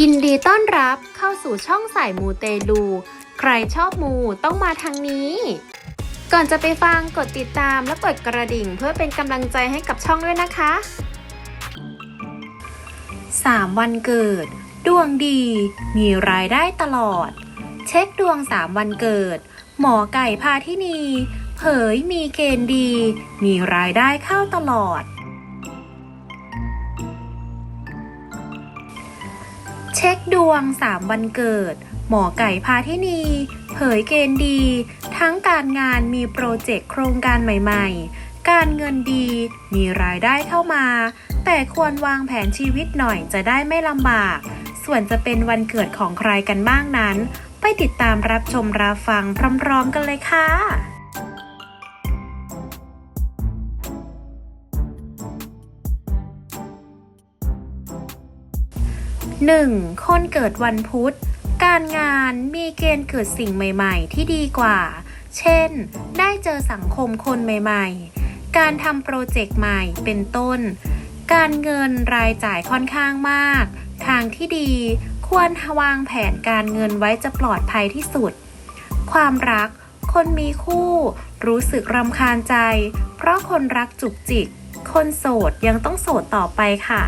ยินดีต้อนรับเข้าสู่ช่องสายมูเตลู ใครชอบมูต้องมาทางนี้ ก่อนจะไปฟังกดติดตามและกดกระดิ่งเพื่อเป็นกำลังใจให้กับช่องด้วยนะคะ 3 วันเกิด ดวงดี มีรายได้ตลอด เช็คดวง 3 วันเกิด หมอไก่พาที่นี เผยมีเกณฑ์ดี มีรายได้เข้าตลอด เช็คดวง 3 วันเกิด หมอไก่พาที่นี เผยเกณฑ์ดี ทั้งการงานมีโปรเจกต์โครงการใหม่ๆ การเงินดี มีรายได้เข้ามา แต่ควรวางแผนชีวิตหน่อยจะได้ไม่ลำบาก ส่วนจะเป็นวันเกิดของใครกันบ้างนั้น ไปติดตามรับชมรับฟังพร้อมๆกันเลยค่ะ 1. คนเกิดวันพุธ การงานมีเกณฑ์เกิดสิ่งใหม่ๆ ที่ดีกว่า เช่น ได้เจอสังคมคนใหม่ๆ การทำโปรเจกต์ใหม่เป็นต้น การเงินรายจ่ายค่อนข้างมาก ทางที่ดีควรวางแผนการเงินไว้จะปลอดภัยที่สุด ความรัก คนมีคู่ รู้สึกรำคาญใจ เพราะคนรักจุกจิก คนโสดยังต้องโสดต่อไปค่ะ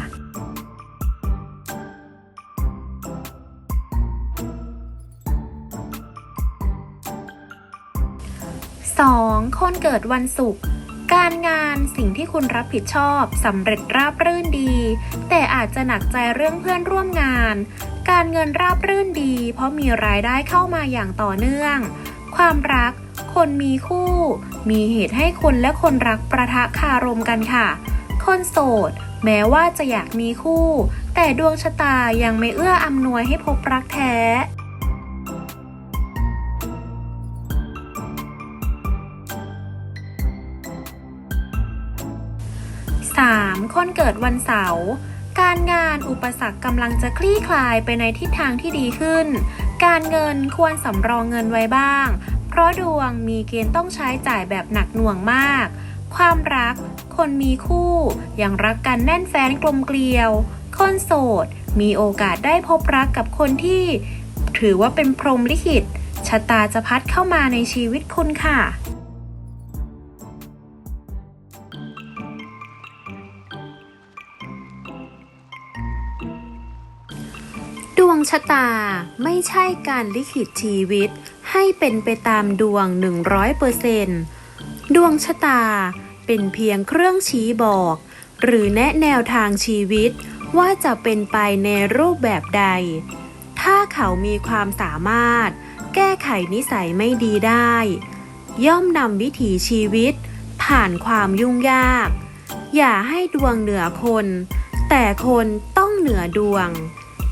2. คนเกิดวันศุกร์การงานสิ่งที่คุณรับผิดชอบสำเร็จราบรื่นดี แต่อาจจะหนักใจเรื่องเพื่อนร่วมงาน การเงินราบรื่นดี เพราะมีรายได้เข้ามาอย่างต่อเนื่อง ความรัก คนมีคู่ มีเหตุให้คนและคนรักประทะคารมกันค่ะ คนโสด แม้ว่าจะอยากมีคู่ แต่ดวงชะตายังไม่เอื้ออำนวยให้พบรักแท้ 3. คนเกิดวันเสาร์การงานอุปสรรคกำลังจะคลี่คลายไปในทิศทางที่ดีขึ้น การเงินควรสำรองเงินไว้บ้าง เพราะดวงมีเกณฑ์ต้องใช้จ่ายแบบหนักหน่วงมาก ความรัก คนมีคู่ยังรักกันแน่นแฟนกลมเกลียว คนโสด มีโอกาสได้พบรักกับคนที่ ถือว่าเป็นพรหมลิขิตชะตาจะพัดเข้ามาในชีวิตคุณค่ะ ชะตาไม่ใช่การลิขิตชีวิต ให้เป็นไปตามดวง 100%ดวงชะตาเป็นเพียงเครื่องชี้บอก หรือแนะแนวทางชีวิตว่าจะเป็นไปในรูปแบบใด ถ้าเขามีความสามารถ แก้ไขนิสัยไม่ดีได้ ย่อมนำวิถีชีวิต ผ่านความยุ่งยาก อย่าให้ดวงเหนือคน แต่คนต้องเหนือดวง